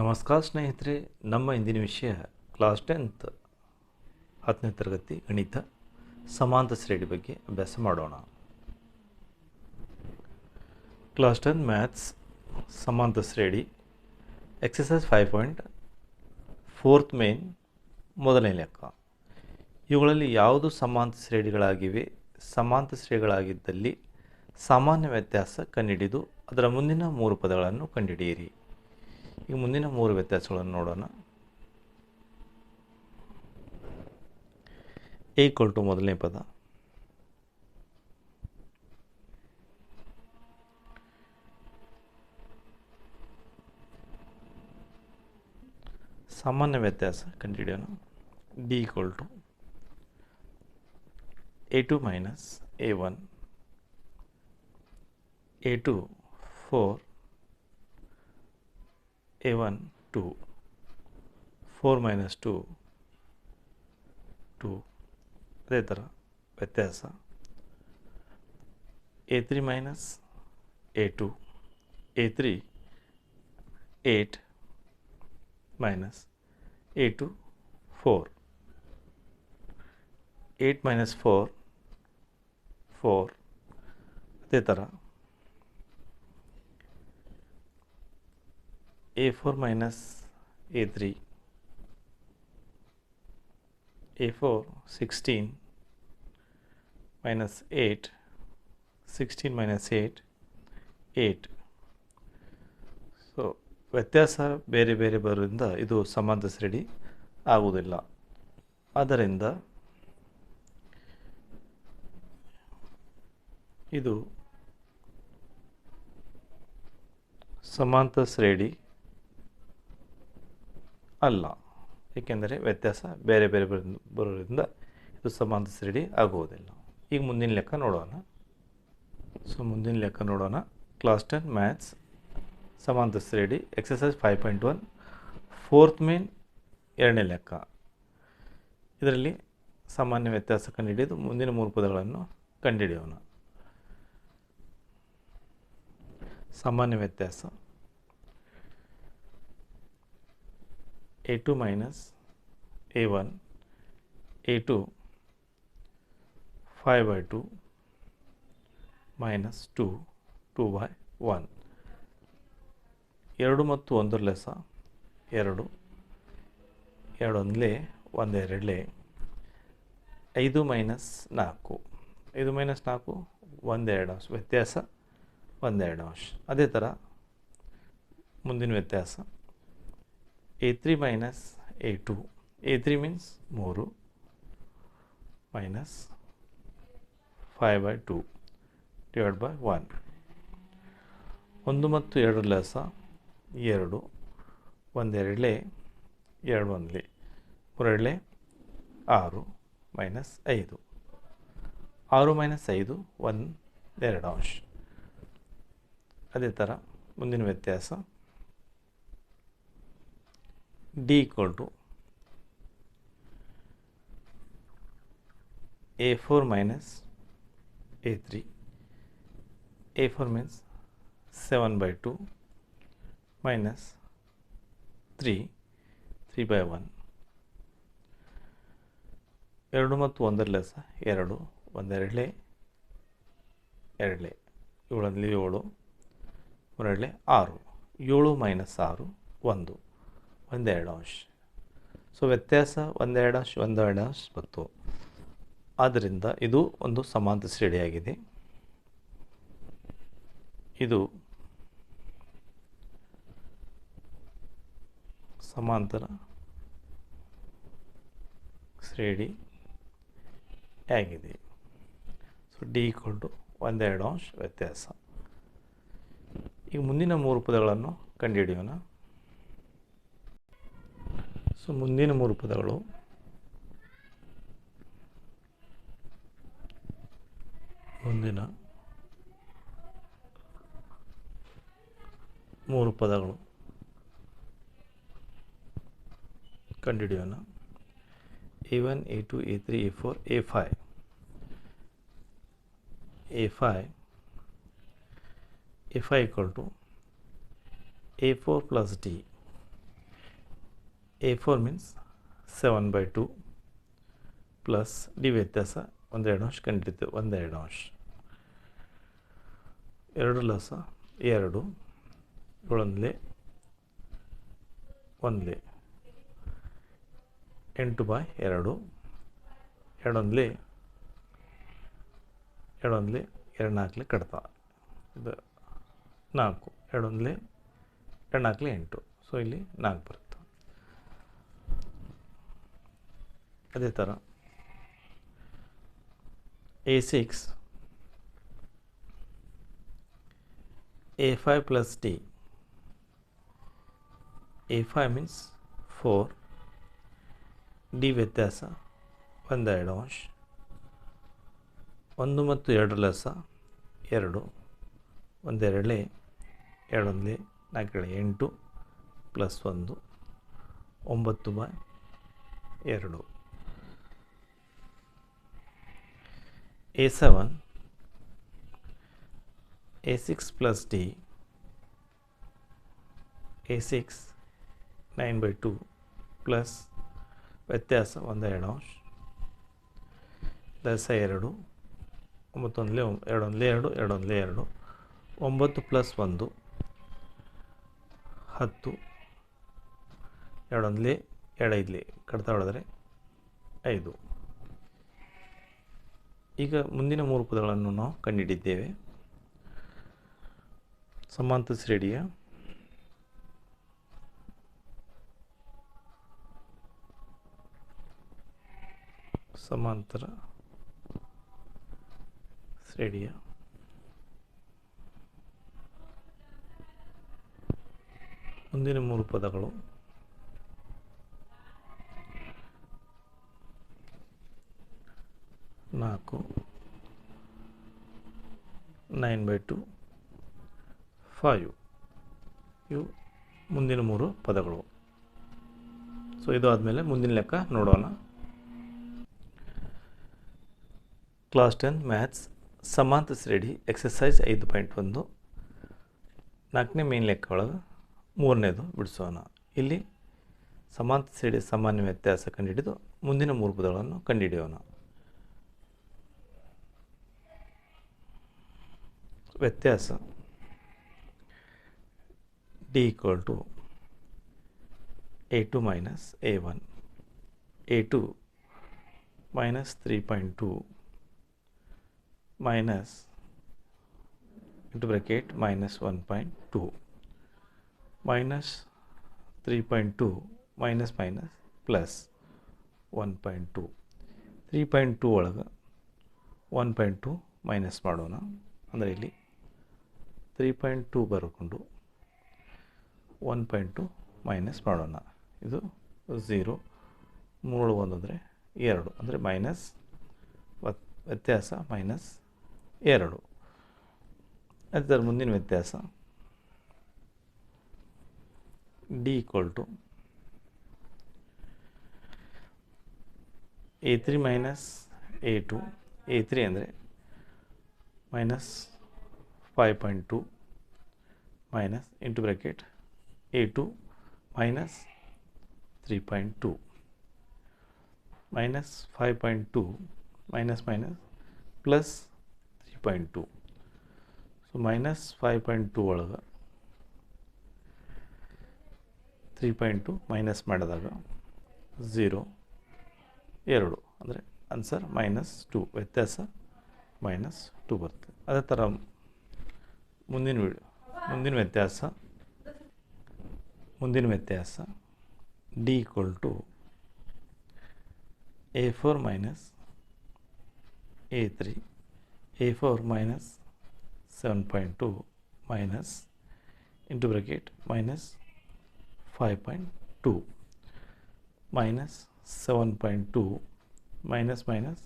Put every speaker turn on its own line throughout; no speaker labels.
ನಮಸ್ಕಾರ ಸ್ನೇಹಿತರೆ, ನಮ್ಮ ಇಂದಿನ ವಿಷಯ ಕ್ಲಾಸ್ ಟೆಂತ್ ಹತ್ತನೇ ತರಗತಿ ಗಣಿತ ಸಮಾಂತ ಶ್ರೇಣಿ ಬಗ್ಗೆ ಅಭ್ಯಾಸ ಮಾಡೋಣ. ಕ್ಲಾಸ್ ಟೆನ್ ಮ್ಯಾಥ್ಸ್ ಸಮಾಂತ ಶ್ರೇಣಿ exercise five point fourth main ಮೊದಲನೇ ಲೆಕ್ಕ. ಇವುಗಳಲ್ಲಿ ಯಾವುದು ಸಮಾಂತ ಶ್ರೇಣಿಗಳಾಗಿವೆ? ಸಮಾಂತ ಶ್ರೇಣಿಗಳಾಗಿದ್ದಲ್ಲಿ ಸಾಮಾನ್ಯ ವ್ಯತ್ಯಾಸ ಕಂಡುಹಿಡಿದು ಅದರ ಮುಂದಿನ ಮೂರು ಪದಗಳನ್ನು ಕಂಡುಹಿಡಿಯಿರಿ. ಈಗ ಮುಂದಿನ ಮೂರು ವ್ಯತ್ಯಾಸಗಳನ್ನು ನೋಡೋಣ. ಎ ಟು ಮೊದಲನೇ ಪದ. ಸಾಮಾನ್ಯ ವ್ಯತ್ಯಾಸ, ಕಂಡುಹಿಡಿಯೋಣ. D equal to A two minus A one A two four A one two four minus two two ಅದೇ ಥರ ವ್ಯತ್ಯಾಸ. A three minus A two A three eight minus A two four eight minus four four ಅದೇ ಥರ. A four minus A three A four sixteen minus eight sixteen minus eight eight so ವ್ಯತ್ಯಾಸ ಬೇರೆ ಬೇರೆ ಬರೋದ್ರಿಂದ ಇದು ಸಮಾಂತ ಶ್ರೇಣಿ ಆಗುವುದಿಲ್ಲ. ಆದ್ದರಿಂದ ಇದು ಸಮಾಂತ ಶ್ರೇಣಿ ಅಲ್ಲ. ಏಕೆಂದರೆ ವ್ಯತ್ಯಾಸ ಬೇರೆ ಬೇರೆ ಬರೋ- ಬರೋದ್ರಿಂದ ಇದು ಸಮಾಂತ ಶ್ರೇಣಿ ಆಗುವುದಿಲ್ಲ. ಈಗ ಮುಂದಿನ ಲೆಕ್ಕ ನೋಡೋಣ. ಸೊ ಮುಂದಿನ ಲೆಕ್ಕ ನೋಡೋಣ. ಕ್ಲಾಸ್ ಟೆನ್ ಮ್ಯಾಥ್ಸ್ ಸಮಾಂತ ಶ್ರೇಣಿ exercise five point one fourth main ಎರಡನೇ ಲೆಕ್ಕ. ಇದರಲ್ಲಿ ಸಾಮಾನ್ಯ ವ್ಯತ್ಯಾಸ ಕಂಡುಹಿಡಿದು ಮುಂದಿನ ಮೂರು ಪದಗಳನ್ನು ಕಂಡುಹಿಡಿಯೋಣ. ಸಾಮಾನ್ಯ ವ್ಯತ್ಯಾಸ. A minus minus A one A two five by two minus two two by one ಎರಡು ಮತ್ತು ಒಂದರ ಲೆಸ ಎರಡು ಎರಡೊಂದಲೇ ಒಂದೆರಡಲೇ ಐದು ಮೈನಸ್ ನಾಲ್ಕು. ಐದು ಮೈನಸ್ ನಾಲ್ಕು ಒಂದೆರಡು ಅಂಶ, ವ್ಯತ್ಯಾಸ ಒಂದೆರಡು ಅಂಶ. ಅದೇ ಥರ ಮುಂದಿನ ವ್ಯತ್ಯಾಸ. A three minus A two A three means ಮೂರು minus five by two divide by one ಒಂದು ಮತ್ತು ಎರಡು ಲೆಸ ಎರಡು. ಒಂದೆರಡಲೇ ಎರಡು ಒಂದಲೇ. ಮೂರೆರಡಲೇ ಆರು ಮೈನಸ್ ಐದು. ಆರು ಮೈನಸ್ ಐದು ಒಂದೆರಡು ಅಂಶ. ಅದೇ ಥರ ಮುಂದಿನ ವ್ಯತ್ಯಾಸ. D equal minus A three A four means seven by two minus three three by one ಎರಡು ಮತ್ತು ಒಂದರ ಲೆಸ ಎರಡು. ಒಂದೆರಡಲೇ, ಎರಡಲೇ. ಏಳಲ್ಲಿ ಏಳು. ಮೂರರಡಲೇ ಆರು. ಏಳು ಮೈನಸ್ ಆರು, ಒಂದು. ಒಂದೆರಡು ಅಂಶ ಸೊ ವ್ಯತ್ಯಾಸ ಒಂದೆರಡು ಅಂಶ ಒಂದೆರಡು ಅಂಶ ಬಂತು ಆದ್ದರಿಂದ ಇದು ಒಂದು ಸಮಾಂತ ಶ್ರೇಣಿಯಾಗಿದೆ. ಇದು ಸಮಾಂತರ ಶ್ರೇಣಿ ಆಗಿದೆ. ಸೊ ಡಿ ಕೊಂಡು ಒಂದೆರಡು ಅಂಶ ವ್ಯತ್ಯಾಸ. ಈಗ ಮುಂದಿನ ಮೂರು ಪದಗಳನ್ನು ಕಂಡುಹಿಡಿಯೋಣ. ಸೊ ಮುಂದಿನ ಮೂರು ಪದಗಳು. ಮುಂದಿನ ಮೂರು ಪದಗಳು. ಕಂಡುಹಿಡಿಯೋಣ. A one A two A three A four A five A five A five equal to A four plus D A four means seven by two plus D ವ್ಯತ್ಯಾಸ ಒಂದೆರಡು ಅಂಶ ಕಂಡಿದ್ದು ಒಂದೆರಡು ಅಂಶ ಎರಡು ಲಸ ಎರಡು ಏಳೊಂದಲೇ ಒಂದಲೇ. ಎಂಟು ಬಾಯ್ ಎರಡು ಎರಡೊಂದಲೇ ಎರಡೊಂದಲೇ ಎರಡು ನಾಲ್ಕಲೇ ಕಡ್ತ. ಇದು ನಾಲ್ಕು ಎರಡೊಂದಲೇ ಎರಡು ನಾಲ್ಕಲೇ ಎಂಟು. ಸೊ ಇಲ್ಲಿ ನಾಲ್ಕು ಬರುತ್ತೆ. ಅದೇ ಥರ A six A five plus D A five means four D ವ್ಯತ್ಯಾಸ ಒಂದೆರಡು ಅಂಶ. ಒಂದು ಮತ್ತು ಎರಡು ಲಸ ಎರಡು. ಒಂದೆರಡಲೇ ಎರಡೊಂದೇ ನಾಲ್ಕೇಳೆ ಎಂಟು ಪ್ಲಸ್ ಒಂದು. ಒಂಬತ್ತು ಬಾಯ್ ಎರಡು. A seven A six plus D A six nine by two plus ವ್ಯತ್ಯಾಸ ಒಂದೆರಡು ಅಂಶ. ದಸ ಎರಡು, ಒಂಬತ್ತೊಂದಲೇ ಎರಡೊಂದಲೇ ಎರಡು ಎರಡೊಂದಲೇ ಎರಡು, ಒಂಬತ್ತು ಪ್ಲಸ್ ಒಂದು, ಹತ್ತು, ಎರಡೊಂದಲೇ, ಎರಡೈದಲೇ ಕಡ್ತಾ ಹೊಡೆದ್ರೆ ಐದು. ಈಗ ಮುಂದಿನ ಮೂರು ಪದಗಳನ್ನು ನಾವು ಕಂಡುಹಿಡಿದ್ದೇವೆ ಸಮಾಂತ ಶ್ರೇಣಿಯ. ಸಮಾಂತರ ಶ್ರೇಣಿಯ. ಮುಂದಿನ ಮೂರು ಪದಗಳು. ನಾಲ್ಕು, ನೈನ್ ಬೈ ಟು, ಫೈವ್. ಇವು ಮುಂದಿನ ಮೂರು ಪದಗಳು. ಸೊ ಇದು ಆದಮೇಲೆ ಮುಂದಿನ ಲೆಕ್ಕ ನೋಡೋಣ. ಕ್ಲಾಸ್ ಟೆನ್ ಮ್ಯಾಥ್ಸ್ ಸಮಾಂತ ಶ್ರೇಣಿ ಎಕ್ಸಸೈಸ್ ಐದು ಪಾಯಿಂಟ್ ಒಂದು. ನಾಲ್ಕನೇ ಮೇನ್ ಲೆಕ್ಕ ಒಳಗೆ ಮೂರನೇದು ಬಿಡಿಸೋಣ. ಇಲ್ಲಿ ಸಮಾಂತ ಶ್ರೇಣಿ ಸಾಮಾನ್ಯ ವ್ಯತ್ಯಾಸ ಕಂಡುಹಿಡಿದು ಮುಂದಿನ ಮೂರು ಪದಗಳನ್ನು ಕಂಡುಹಿಡಿಯೋಣ. ವ್ಯತ್ಯಾಸ. D equal to A two minus A one A two minus three point two minus into bracket minus 1.2 minus 3.2 minus minus plus 1.2 3.2 ಒಳಗೆ ಒನ್ ಪಾಯಿಂಟ್ ಟು ಮೈನಸ್ ಮಾಡೋಣ. ಅಂದರೆ ಇಲ್ಲಿ ತ್ರೀ ಪಾಯಿಂಟ್ ಟು ಬರ್ಕೊಂಡು ಒನ್ ಪಾಯಿಂಟ್ ಟು ಮೈನಸ್ ಮಾಡೋಣ. ಇದು zero ಮೂರು ಒಂದಂದರೆ ಎರಡು, ಅಂದರೆ ಮೈನಸ್ ವ್ಯತ್ಯಾಸ ಮೈನಸ್ ಎರಡು. ಅದರ ಮುಂದಿನ ವ್ಯತ್ಯಾಸ. D equal to A three minus A two A three ಅಂದರೆ minus five point two minus into minus five point two minus minus plus three point two so minus five point two ಒಳಗೆ three point two minus ಮಾಡಿದಾಗ zero ಎರಡು. ಅಂದರೆ answer minus two ವ್ಯತ್ಯಾಸ minus two ಬರುತ್ತೆ. ಅದೇ ಥರ ಮುಂದಿನ video ಮುಂದಿನ ವ್ಯತ್ಯಾಸ ಮುಂದಿನ ವ್ಯತ್ಯಾಸ D equal to A four minus A three A four minus 7.2 minus into bracket minus 5.2 minus 7.2 minus minus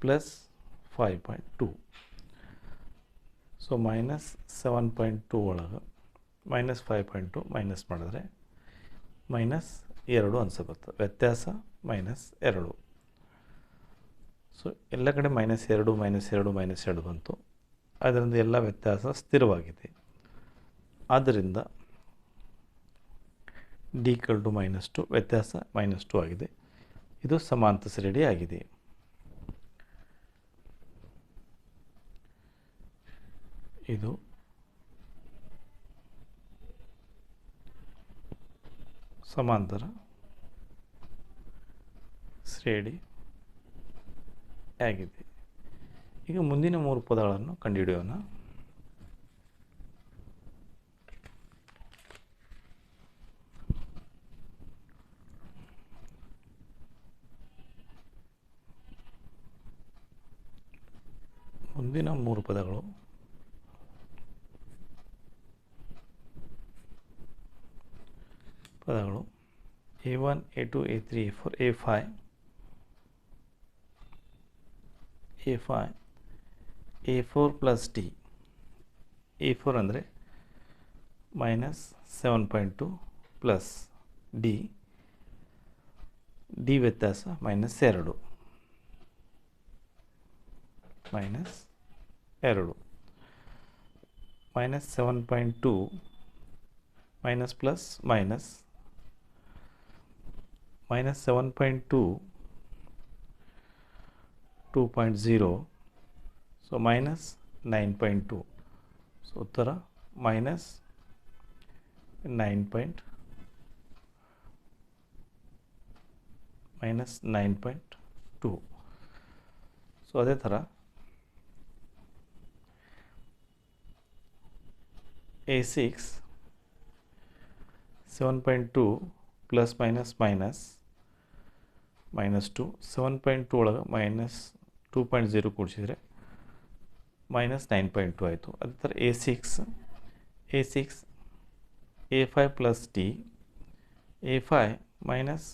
plus 5.2 so minus seven point two ಒಳಗೆ minus five point two minus ಮಾಡಿದ್ರೆ ಮೈನಸ್ ಎರಡು ಅನ್ಸ ಬರ್ತದೆ ವ್ಯತ್ಯಾಸ ಮೈನಸ್ ಎರಡು. So ಎಲ್ಲ ಕಡೆ minus ಎರಡು ಮೈನಸ್ ಎರಡು ಮೈನಸ್ ಎರಡು ಬಂತು. ಅದರಿಂದ ಎಲ್ಲ ವ್ಯತ್ಯಾಸ ಸ್ಥಿರವಾಗಿದೆ. ಆದ್ದರಿಂದ D equal to minus two ವ್ಯತ್ಯಾಸ ಮೈನಸ್ ಟು ಆಗಿದೆ. ಇದು ಸಮಾಂತ ಶ್ರೇಣಿ ಆಗಿದೆ. ಇದು ಸಮಾಂತರ ಶ್ರೇಣಿ ಆಗಿದೆ. ಈಗ ಮುಂದಿನ ಮೂರು ಪದಗಳನ್ನು ಕಂಡುಹಿಡಿಯೋಣ ಮುಂದಿನ ಮೂರು ಪದಗಳು ಪದಗಳು A one A two A three A four A five A five A four plus D A four ಅಂದರೆ minus seven point two plus D D ವ್ಯತ್ಯಾಸ ಮೈನಸ್ ಎರಡು. ಮೈನಸ್ ಎರಡು. Minus seven point two minus plus minus minus seven point two two point zero so minus nine point two so ಉತ್ತರ minus nine point minus nine point two so ಅದೇ ಥರ a six seven point two plus minus minus minus two seven point two ಒಳಗೆ minus two point zero ಕೂಡಿಸಿದರೆ minus nine point two ಆಯಿತು. ಅದೇ ಥರ A six A six A five plus D A five minus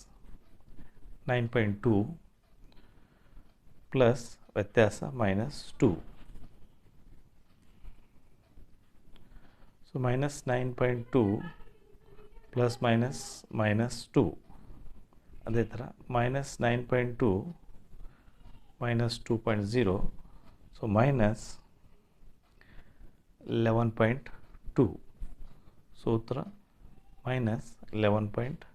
nine point two plus ವ್ಯತ್ಯಾಸ minus two so minus nine point two plus minus minus two अदे ता minus nine point two minus two point zero so minus one point two so उत्तर minus one point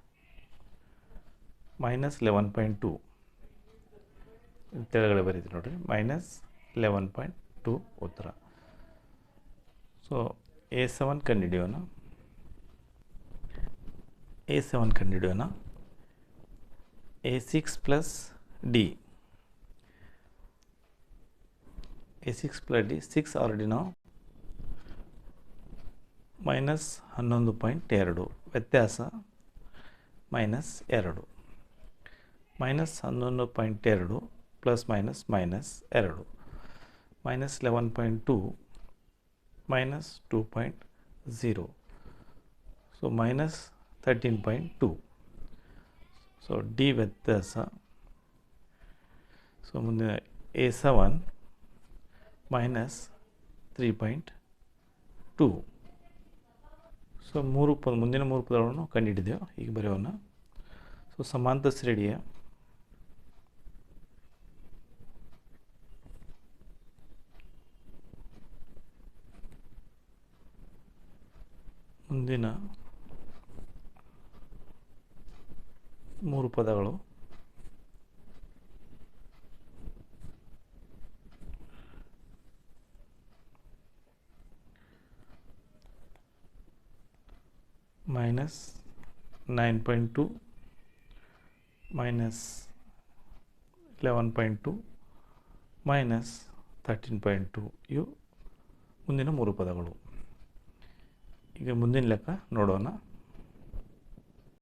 minus one point two तेलगढ़ बरती नौ eleven point two उत्तर so ए seven कंडिडियोना ए seven कंडिडियोना a6 plus d. A6 plus d 6 already now. Minus 11.2 vyathyasa minus 2 minus 11.2 plus minus minus 2 minus 11.2 minus 2.0 so minus 13.2 so D ವ್ಯತ್ಯಾಸ so ಮುಂದಿನ A seven minus three point two so ಮೂರು ಪದ, ಮುಂದಿನ ಮೂರು ಪದಗಳನ್ನು ಕಂಡುಹಿಡಿದೆವು ಈಗ ಬರೆಯೋಣ. ಸೊ ಸಮಾಂತರ ಶ್ರೇಣಿಯ ಮುಂದಿನ ಮೂರು ಪದಗಳು. Minus nine point two, minus eleven point two, minus thirteen point two ಇವು ಮುಂದಿನ ಮೂರು ಪದಗಳು. ಈಗ ಮುಂದಿನ ಲೆಕ್ಕ ನೋಡೋಣ.